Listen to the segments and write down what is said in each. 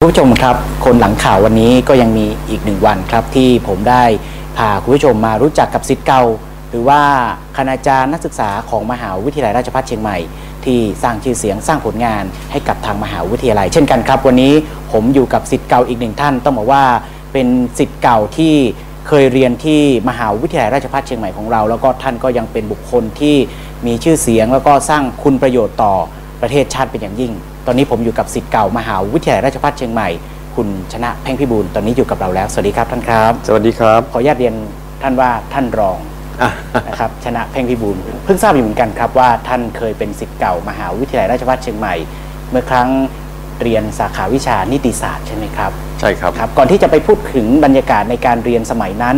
ผู้ชมครับ คนหลังข่าววันนี้ก็ยังมีอีกหนึ่งวันครับ ที่ผมได้พาคุณผู้ชมมารู้จักกับศิษย์เก่า หรือว่าคณาจารย์นักศึกษาของมหาวิทยาลัยราชภัฏเชียงใหม่ ที่สร้างชื่อเสียงสร้างผลงานให้กับทางมหาวิทยาลัย เช่นกันครับ วันนี้ผมอยู่กับศิษย์เก่าอีกหนึ่งท่าน ต้องบอกว่าเป็นศิษย์เก่าที่เคยเรียนที่มหาวิทยาลัยราชภัฏเชียงใหม่ของเรา แล้วก็ท่านก็ยังเป็นบุคคลที่มีชื่อเสียง แล้วก็สร้างคุณประโยชน์ต่อประเทศชาติเป็นอย่างยิ่ง ตอนนี้ผมอยู่กับศิษย์เก่ามหาวิทยาลัยราชภัฏเชียงใหม่ คุณชนะเพ่งพิบูลตอนนี้อยู่กับเราแล้ว สวัสดีครับท่านครับ สวัสดีครับ ขออนุญาตเรียนท่านว่าท่านรองอะนะครับชนะเพ่งพิบูลเพิ่งทราบอยู่เหมือนกันครับว่าท่านเคยเป็นศิษย์เก่ามหาวิทยาลัยราชภัฏเชียงใหม่ เมื่อครั้งเรียนสาขาวิชานิติศาสตร์ใช่ไหมครับ ใช่ครับครับก่อนที่จะไปพูดถึงบรรยากาศในการเรียนสมัยนั้น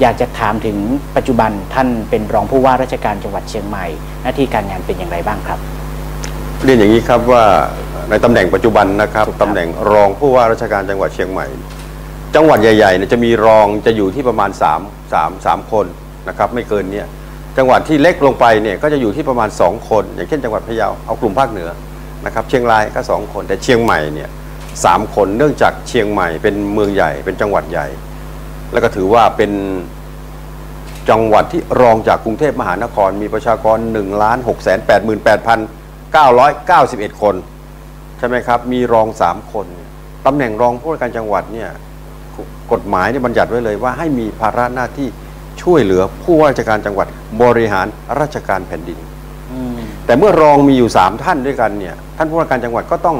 อยากจะถามถึงปัจจุบันท่านเป็นรองผู้ว่าราชการจังหวัดเชียงใหม่ หน้าที่การงานเป็นอย่างไรบ้างครับ เรียนอย่างนี้ครับว่าในตำแหน่งปัจจุบันนะครับตำแหน่งรองผู้ว่าราชการจังหวัดเชียงใหม่ จังหวัดใหญ่ๆเนี่ยจะมีรองจะอยู่ที่ประมาณ3 3 3คนนะครับไม่เกินเนี่ยจังหวัดที่เล็กลงไปเนี่ยก็จะอยู่ที่ประมาณ 2 คน อย่างเช่นจังหวัดพะเยาเอากลุ่มภาคเหนือนะครับเชียงรายก็ 2 คน แต่เชียงใหม่เนี่ยสามคนเนื่องจากเชียงใหม่เป็นเมืองใหญ่เป็นจังหวัดใหญ่ แล้วก็ถือว่าเป็นจังหวัดที่รองจากกรุงเทพมหานครมีประชากร1ล้าน6 8 8 991 คน ใช่ไหมครับ มีรอง3คนตำแหน่งรองผู้ว่าการจังหวัดเนี่ยกฎหมายเนี่ยบัญญัติไว้เลยว่าให้มีภาระหน้าที่ช่วยเหลือผู้ว่าราชการจังหวัด บริหารราชการแผ่นดินอืมแต่เมื่อรองมีอยู่3ท่านด้วยกันเนี่ยท่านผู้ว่าการจังหวัดก็ต้อง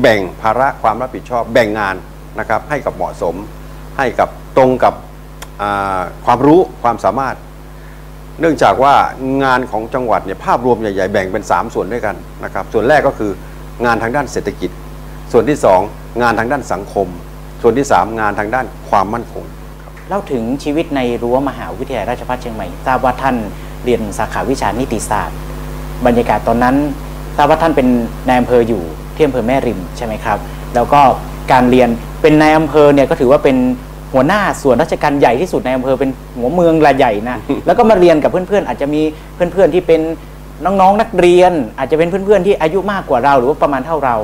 แบ่งภาระความรับผิดชอบ แบ่งงานนะครับ ให้กับเหมาะสม ให้กับตรงกับอ่าความรู้ความสามารถ เนื่องจากว่างานของจังหวัดเนี่ยภาพรวมใหญ่ๆแบ่งเป็น 3 ส่วนด้วยกันนะครับส่วนแรกก็คืองานทางด้านเศรษฐกิจ ส่วนที่ 2 งานทางด้านสังคม ส่วนที่ 3 งานทางด้านความมั่นคงเล่าถึงชีวิตในรั้วมหาวิทยาลัยราชภัฏเชียงใหม่ทราบว่าท่านเรียนสาขาวิชานิติศาสตร์ บรรยากาศตอนนั้นทราบว่าท่านเป็นนายอำเภออยู่ที่อำเภอแม่ริมใช่ไหมครับ แล้วก็การเรียนเป็นนายอำเภอเนี่ยก็ถือว่าเป็น หัวหน้าส่วนราชการใหญ่ที่สุดในอำเภอเป็นหัวเมืองรายใหญ่นะแล้วก็มาเรียนกับเพื่อนๆ อาจจะมีเพื่อนๆที่เป็นน้องๆนักเรียน อาจจะเป็นเพื่อนๆที่อายุมากกว่าเรา หรือว่าประมาณเท่าเรา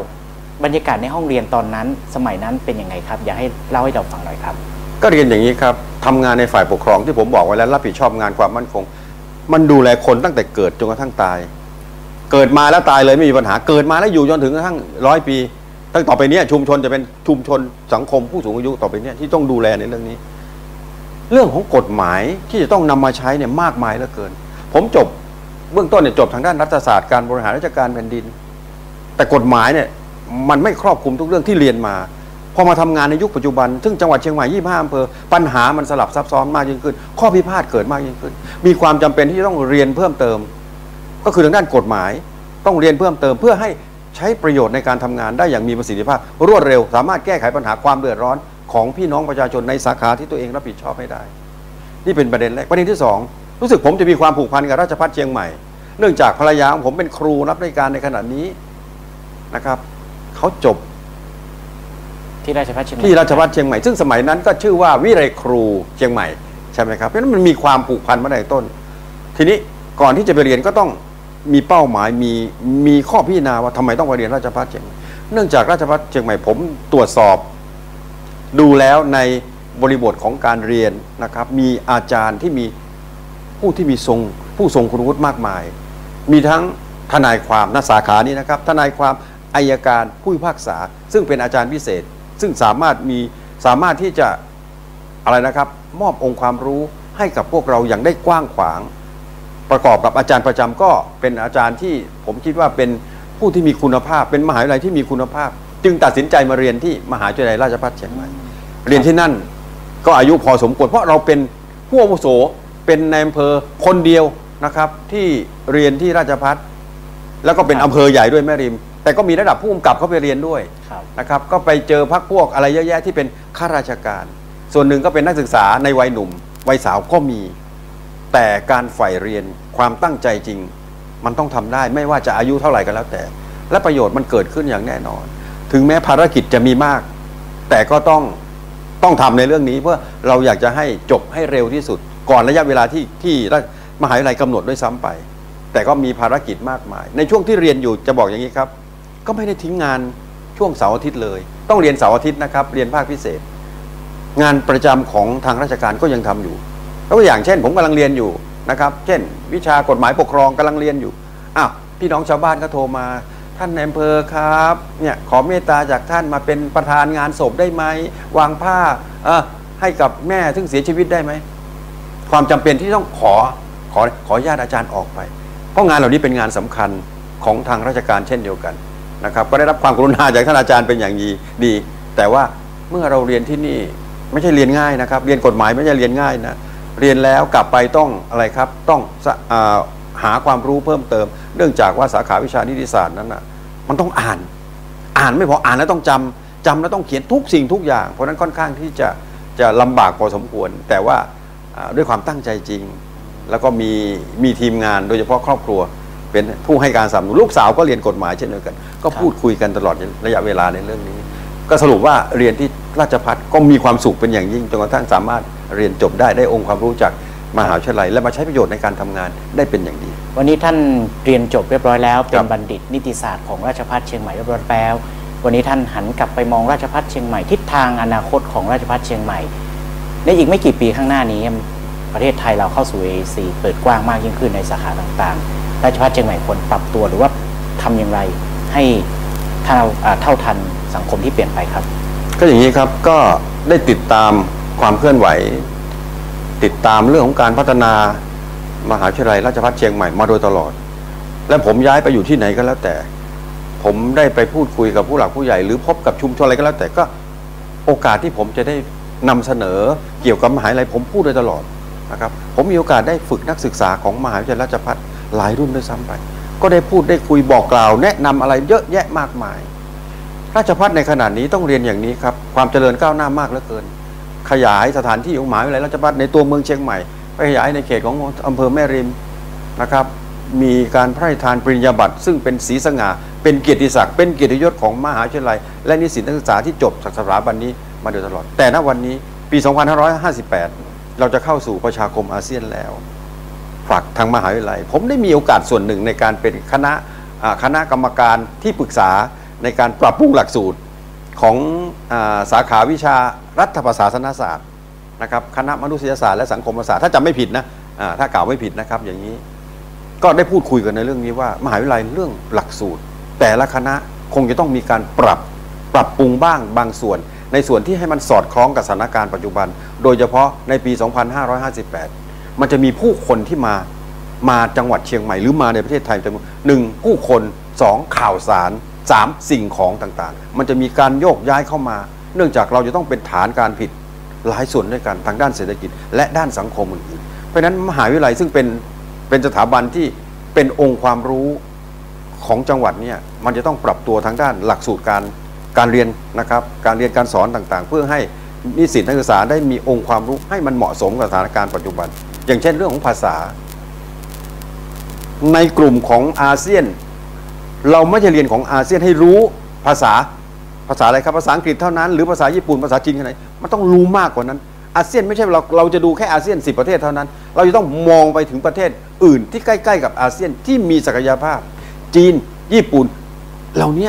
บรรยากาศในห้องเรียนตอนนั้น สมัยนั้นเป็นยังไงครับ อยากให้เล่าให้เราฟังหน่อยครับ ก็เรียนอย่างนี้ครับทำงานในฝ่ายปกครองที่ผมบอกไว้แล้วรับผิดชอบงานความมั่นคง มันดูแลคนตั้งแต่เกิดจนกระทั่งตาย เกิดมาแล้วตายเลยไม่มีปัญหาเกิดมาแล้วอยู่จนถึงกระทั่งร้อยปี ตั้งต่อไปเนี้ยชุมชนจะเป็นชุมชนสังคมผู้สูงอายุต่อไปเนี้ยที่ต้องดูแลในเรื่องนี้ เรื่องของกฎหมายที่จะต้องนำมาใช้เนี่ยมากมายเหลือเกิน ผมจบเบื้องต้นเนี่ยจบทางด้านรัฐศาสตร์การบริหารราชการแผ่นดิน แต่กฎหมายเนี่ยมันไม่ครอบคลุมทุกเรื่องที่เรียนมาพอมาทำงานในยุคปัจจุบัน ซึ่งจังหวัดเชียงใหม่25อำเภอ ปัญหามันสลับซับซ้อนมากยิ่งขึ้น ข้อพิพาทเกิดมากยิ่งขึ้น มีความจำเป็นที่จะต้องเรียนเพิ่มเติม ก็คือทางด้านกฎหมาย ต้องเรียนเพิ่มเติมเพื่อให้ ใช้ประโยชน์ในการทำงานได้อย่างมีประสิทธิภาพ รวดเร็ว สามารถแก้ไขปัญหาความเดือดร้อนของพี่น้องประชาชนในสาขาที่ตัวเองรับผิดชอบให้ได้ นี่เป็นประเด็นแรกประเด็นที่สองรู้สึกผมจะมีความผูกพันกับราชพัฒเชียงใหม่ เนื่องจากภรรยาของผมเป็นครูรับราชการในขณะนี้นะครับเขาจบที่ราชภัฏเชียงใหม่ที่ราชพัฒเชียงใหม่ซึ่งสมัยนั้นก็ชื่อว่าวิเลยครูเชียงใหม่ใช่ไหมครับเพราะฉะนั้นมันมีความผูกพันมาตั้งแต่ต้น ทีนี้ก่อนที่จะไปเรียนก็ต้อง มีเป้าหมายมีมีข้อพิจารณาว่าทำไมต้องไปเรียนราชพัฒเชียงใหม่เนื่องจากราชพัฒเชียงใหม่ผมตรวจสอบ ดูแล้วในบริบทของการเรียนนะครับ มีอาจารย์ที่มีผู้ที่มีทรงผู้ทรงคุณวุฒิมากมาย มีทั้งทนายความนักสาขานี้นะครับ ทนายความอายการผู้พิพากษา ซึ่งเป็นอาจารย์พิเศษ ซึ่งสามารถมีสามารถที่จะอะไรนะครับ มอบองค์ความรู้ให้กับพวกเราอย่างได้กว้างขวาง ประกอบกับอาจารย์ประจำก็เป็นอาจารย์ที่ผมคิดว่าเป็นผู้ที่มีคุณภาพ เป็นมหาวิทยาลัยที่มีคุณภาพ จึงตัดสินใจมาเรียนที่มหาวิทยาลัยราชภัฏเชียงใหม่เรียนที่นั่นก็อายุพอสมควรเพราะเราเป็นผู้อาวุโสเป็นในอำเภอคนเดียวนะครับ ที่เรียนที่ราชภัฏแล้วก็เป็นอำเภอใหญ่ด้วยแม่ริม แต่ก็มีระดับผู้กำกับเข้าไปเรียนด้วยครับนะครับ ก็ไปเจอพักพวกอะไรเยอะแยะที่เป็นข้าราชการ ส่วนหนึ่งก็เป็นนักศึกษาในวัยหนุ่ม วัยสาวก็มี แต่การใฝ่เรียนความตั้งใจจริง มันต้องทำได้ไม่ว่าจะอายุเท่าไหร่ก็แล้วแต่ และประโยชน์มันเกิดขึ้นอย่างแน่นอน ถึงแม้ภารกิจจะมีมาก แต่ก็ต้องต้องทำในเรื่องนี้ เพื่อเราอยากจะให้จบให้เร็วที่สุด ก่อนระยะเวลาที่ที่มหาวิทยาลัยกำหนดด้วยซ้ำไป แต่ก็มีภารกิจมากมาย ในช่วงที่เรียนอยู่จะบอกอย่างนี้ครับ ก็ไม่ได้ทิ้งงานช่วงเสาร์อาทิตย์เลย ต้องเรียนเสาร์อาทิตย์นะครับ เรียนภาคพิเศษ งานประจำของทางราชการก็ยังทำอยู่ ตัวอย่างเช่น ผมกำลังเรียนอยู่นะครับ เช่น วิชากฎหมายปกครองกำลังเรียนอยู่อ้าวพี่น้องชาวบ้านก็โทรมา ท่านอำเภอครับเนี่ยขอเมตตาจากท่านมาเป็นประธานงานศพได้ไหมวางผ้าเออให้กับแม่ซึ่งเสียชีวิตได้ไหมความจำเป็นที่ต้องขอขอขอญาตอาจารย์ออกไป เพราะงานเหล่านี้เป็นงานสำคัญของทางราชการเช่นเดียวกันนะครับก็ได้รับความกรุณาจากท่านอาจารย์เป็นอย่างดีดี แต่ว่าเมื่อเราเรียนที่นี่ไม่ใช่เรียนง่ายนะครับ เรียนกฎหมายไม่ใช่เรียนง่ายนะ เรียนแล้วกลับไปต้องอะไรครับ ต้องอหาความรู้เพิ่มเติม เนื่องจากว่าสาขาวิชานิติศาสตร์นั้นนะมันต้องอ่าน อ่านไม่พออ่านแล้วต้องจำจำแล้วต้องเขียนทุกสิ่งทุกอย่าง เพราะนั้นค่อนข้างที่จะจะลำบากพอสมควร แต่ว่าอ่าด้วยความตั้งใจจริง แล้วก็มีมีทีมงานโดยเฉพาะครอบครัว เป็นผู้ให้การสนับสนุนลูกสาวก็เรียนกฎหมายเช่นเดียวกัน ก็พูดคุยกันตลอดระยะเวลาในเรื่องนี้ ก็สรุปว่าเรียนที่ ราชพัฒก็มีความสุขเป็นอย่างยิ่งจนกระทั่งสามารถเรียนจบได้ได้องค์ความรู้จากมหาวิทยาลัย และมาใช้ประโยชน์ในการทำงานได้เป็นอย่างดี วันนี้ท่านเรียนจบเรียบร้อยแล้ว เป็ครันบบัณฑิตนิติศาสตร์ของราชภัฏเชียงใหม่เรียบร้อยแล้ววันนี้ท่านหันกลับไปมองราชภัฏเชียงใหม่ทิศทางอนาคตของราชภัฏเชียงใหม่ในอีกไม่กี่ปีข้างหน้านี้ ประเทศไทยเราเข้าสู่ AEC เปิดกว้างมากยิ่งขึ้นในสาขาต่างๆ ราชภัฏเชียงใหม่ควรปรับตัวหรือว่าทำอย่างไรให้เท่าอ่าเท่าทันสังคมที่เปลี่ยนไปครับ ก็อย่างนี้ครับก็ได้ติดตามความเคลื่อนไหว ติดตามเรื่องของการพัฒนามหาวิทยาลัยราชภัฏเชียงใหม่มาโดยตลอด และผมย้ายไปอยู่ที่ไหนก็แล้วแต่ ผมได้ไปพูดคุยกับผู้หลักผู้ใหญ่หรือพบกับชุมชนอะไรก็แล้วแต่ก็โอกาสที่ผมจะได้นำเสนอเกี่ยวกับมหาวิทยาลัยผมพูดโดยตลอดนะครับผมมีโอกาสได้ฝึกนักศึกษาของมหาวิทยาลัยราชภัฏหลายรุ่นด้วยซ้ำไป ก็ได้พูดได้คุยบอกกล่าว แนะนำอะไรเยอะแยะมากมาย ราชพัฒในขนาดนี้ต้องเรียนอย่างนี้ครับ ความเจริญก้าวหน้ามากเหลือเกิน ขยายสถานที่ของมหาวิทยาลัยราชพัฒในตัวเมืองเชียงใหม่ ไปขยายในเขตของอำเภอแม่ริมนะครับ มีการพระราชทานปริญญาบัตร ซึ่งเป็นสีสง่าเป็นเกียรติศักดิ์เป็นเกียรติยศของมหาวิทยาลัย และนิสิตนักศึกษาที่จบจากสถาบันนี้มาโดยตลอด แต่ณวันนี้ปี 2558 เราจะเข้าสู่ประชาคมอาเซียนแล้วฝากทางมหาวิทยาลัย ผมได้มีโอกาสส่วนหนึ่งในการเป็นคณะคณะกรรมการที่ปรึกษา ในการปรับปรุงหลักสูตรของอาสาขาวิชารัฐประศาสนศาสตร์นะครับคณะมนุษยศาสตร์และสังคมศาสตร์ถ้าจำไม่ผิดนะอ่าถ้ากล่าวไม่ผิดนะครับอย่างนี้ก็ได้พูดคุยกันในเรื่องนี้ว่า มหาวิทยาลัยเรื่องหลักสูตร แต่ละคณะคงจะต้องมีการปรับปรับปรุงบ้างบางส่วน ในส่วนที่ให้มันสอดคล้องกับสถานการณ์ปัจจุบัน โดยเฉพาะในปี 2558 มันจะมีผู้คนที่มามาจังหวัดเชียงใหม่หรือมาในประเทศไทยจำนวนหนึ่งผู้คนสองข่าวสาร สามสิ่งของต่างๆ มันจะมีการโยกย้ายเข้ามา เนื่องจากเราจะต้องเป็นฐานการผิดหลายส่วนด้วยกันทางด้านเศรษฐกิจ และด้านสังคมอื่นๆเพราะฉะนั้นมหาวิทยาลัยซึ่งเป็นเป็นสถาบันที่เป็นองค์ความรู้ของจังหวัดเนี่ยมันจะต้องปรับตัวทางด้านหลักสูตรการการเรียนนะครับการเรียนการสอนต่างๆ เพื่อให้นิสิตนักศึกษาได้มีองค์ความรู้ให้มันเหมาะสมกับสถานการณ์ปัจจุบัน อย่างเช่นเรื่องของภาษา ในกลุ่มของอาเซียน เราไม่ใช่เรียนของอาเซียนให้รู้ภาษาภาษาอะไรครับภาษาอังกฤษเท่านั้นหรือภาษาญี่ปุ่นภาษาจีนแค่ไหนมันต้องรู้มากกว่านั้นอาเซียนไม่ใช่เราเราจะดูแค่อาเซียน 10 ประเทศเท่านั้น เราจะต้องมองไปถึงประเทศอื่นที่ใกล้ ๆ กับอาเซียนที่มีศักยภาพ จีน ญี่ปุ่น เหล่านี้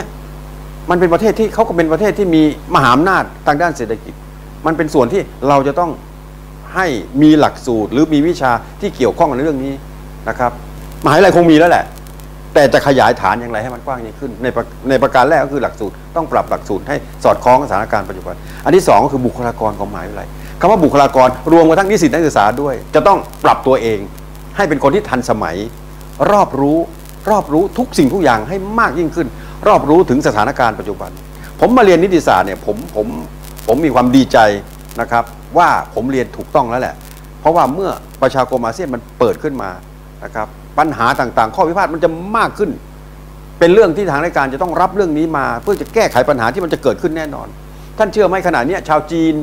มันเป็นประเทศที่เขาก็เป็นประเทศที่มีมหาอำนาจทางด้านเศรษฐกิจ มันเป็นส่วนที่เราจะต้องให้มีหลักสูตร หรือมีวิชาที่เกี่ยวข้องในเรื่องนี้นะครับมหาวิทยาลัยคงมีแล้วแหละ แต่จะขยายฐานอย่างไรให้มันกว้างยิ่งขึ้น ในในประการแรกก็คือหลักสูตรต้องปรับหลักสูตรให้สอดคล้องกับสถานการณ์ปัจจุบัน อันที่สองก็คือบุคลากรของมหาวิทยาลัยคำว่าบุคลากรรวมกระทั่งนิสิตนักศึกษาด้วย จะต้องปรับตัวเอง ให้เป็นคนที่ทันสมัย รอบรู้รอบรู้ทุกสิ่งทุกอย่างให้มากยิ่งขึ้น รอบรู้ถึงสถานการณ์ปัจจุบัน ผมมาเรียนนิติศาสตร์เนี่ยผมผมผมมีความดีใจนะครับ ว่าผมเรียนถูกต้องแล้วแหละ เพราะว่าเมื่อประชาคมอาเซียนมันเปิดขึ้นมานะครับ ปัญหาต่างๆ ข้อพิพาทมันจะมากขึ้น เป็นเรื่องที่ทางราชการจะต้องรับเรื่องนี้มา เพื่อจะแก้ไขปัญหาที่มันจะเกิดขึ้นแน่นอน ท่านเชื่อไหมขณะนี้ชาวจีน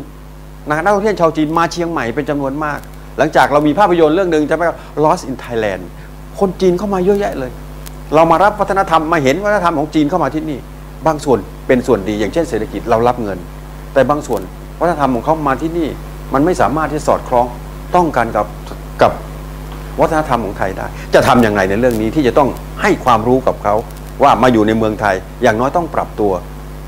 นะนักท่องเที่ยวชาวจีนมาเชียงใหม่เป็นจำนวนมาก หลังจากเรามีภาพยนตร์เรื่องหนึ่งจะไป Lost in Thailand คนจีนเข้ามาเยอะแยะเลย เรามารับวัฒนธรรมมาเห็นวัฒนธรรมของจีนเข้ามาที่นี่ บางส่วนเป็นส่วนดีอย่างเช่นเศรษฐกิจเรารับเงิน แต่บางส่วนวัฒนธรรมของเขามาที่นี่ มันไม่สามารถที่สอดคล้องต้องกันกับกับ วัฒนธรรมของไทยได้ จะทำอย่างไรในเรื่องนี้ที่จะต้องให้ความรู้กับเขาว่ามาอยู่ในเมืองไทยอย่างน้อยต้องปรับตัว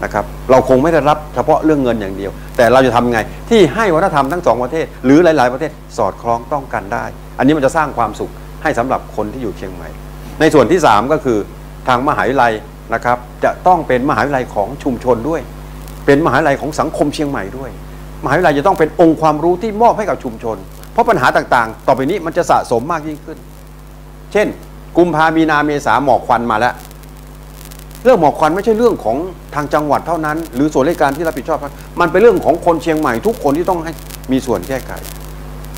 นะครับเราคงไม่ได้รับเฉพาะเรื่องเงินอย่างเดียว แต่เราจะทำไงที่ให้วัฒนธรรมทั้งสองประเทศ หรือหลาย ๆ ประเทศสอดคล้องต้องกันได้ อันนี้มันจะสร้างความสุขให้สำหรับคนที่อยู่เชียงใหม่ ในส่วนที่ 3 ก็คือทางมหาวิทยาลัยนะครับจะต้องเป็นมหาวิทยาลัยของชุมชนด้วย เป็นมหาวิทยาลัยของสังคมเชียงใหม่ด้วย มหาวิทยาลัยจะต้องเป็นองค์ความรู้ที่มอบให้กับชุมชน เพราะปัญหาต่างๆ ต่อไปนี้มันจะสะสมมากยิ่งขึ้น เช่น กุมภามีนาเมษาหมอกควันมาแล้ว เรื่องหมอกควันไม่ใช่เรื่องของทางจังหวัดเท่านั้น หรือส่วนราชการที่รับผิดชอบมันเป็นเรื่องของคนเชียงใหม่ทุกคนที่ต้องให้มีส่วนแก้ไข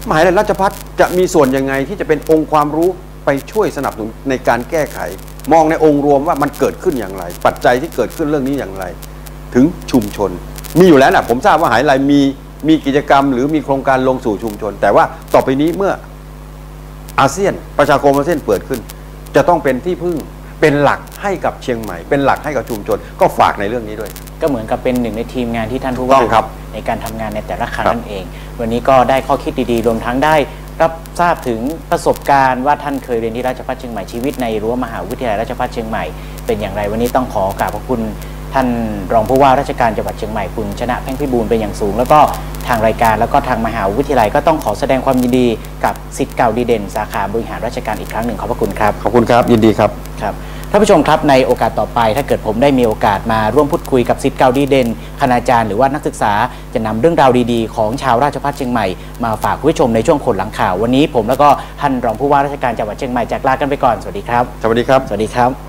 มหาวิทยาลัยราชพัฒจะมีส่วนยังไงที่จะเป็นองค์ความรู้ไปช่วยสนับสนุนในการแก้ไข มองในองค์รวมว่ามันเกิดขึ้นอย่างไร ปัจจัยที่เกิดขึ้นเรื่องนี้อย่างไร ถึงชุมชน มีอยู่แล้วนะผมทราบว่าหายาลัยมี มีกิจกรรม หรือมีโครงการลงสู่ชุมชน แต่ว่าต่อไปนี้เมื่ออาเซียนประชาคมอาเซียนเปิดขึ้น จะต้องเป็นที่พึ่งเป็นหลักให้กับเชียงใหม่ เป็นหลักให้กับชุมชน ก็ฝากในเรื่องนี้ด้วย ก็เหมือนกับเป็นหนึ่งในทีมงานที่ท่านผู้ต้ว่าองครับในการทำงานในแต่ละครั้งครับนั่นเอง วันนี้ก็ได้ข้อคิดดีๆ รวมทั้งได้รับทราบถึงประสบการณ์ว่าท่านเคยเรียนที่ราชภัฏเชียงใหม่ชีวิตในรั้วมหาวิทยาลัยราชภัฏเชียงใหม่เป็นอย่างไรวันนี้ต้องขอกราบขอบคุณ ท่านรองผู้ว่าราชการจังหวัดเชียงใหม่คุณชนะแพ่งพิบูลเป็นอย่างสูง แล้วก็ทางรายการแล้วก็ทางมหาวิทยาลัยก็ต้องขอแสดงความยินดีกับสิทธิ์เก่าดีเด่น สาขาบริหารราชการอีกครั้งหนึ่งขอบพระคุณครับขอบคุณครับยินดีครับครับท่านผู้ชมครับในโอกาสต่อไป ถ้าเกิดผมได้มีโอกาสมาร่วมพูดคุยกับสิทธิ์เก่าดีเด่นคณาจารย์หรือว่านักศึกษาจะนำเรื่องราวดีๆ ของชาวราชภัฏเชียงใหม่มาฝากคุณผู้ชมในช่วงคนหลังข่าววันนี้ผมแล้วก็ท่านรองผู้ว่าราชการจังหวัดเชียงใหม่จากลากันไปก่อนสวัสดีครับสวัสดีครับสวัสดีครับ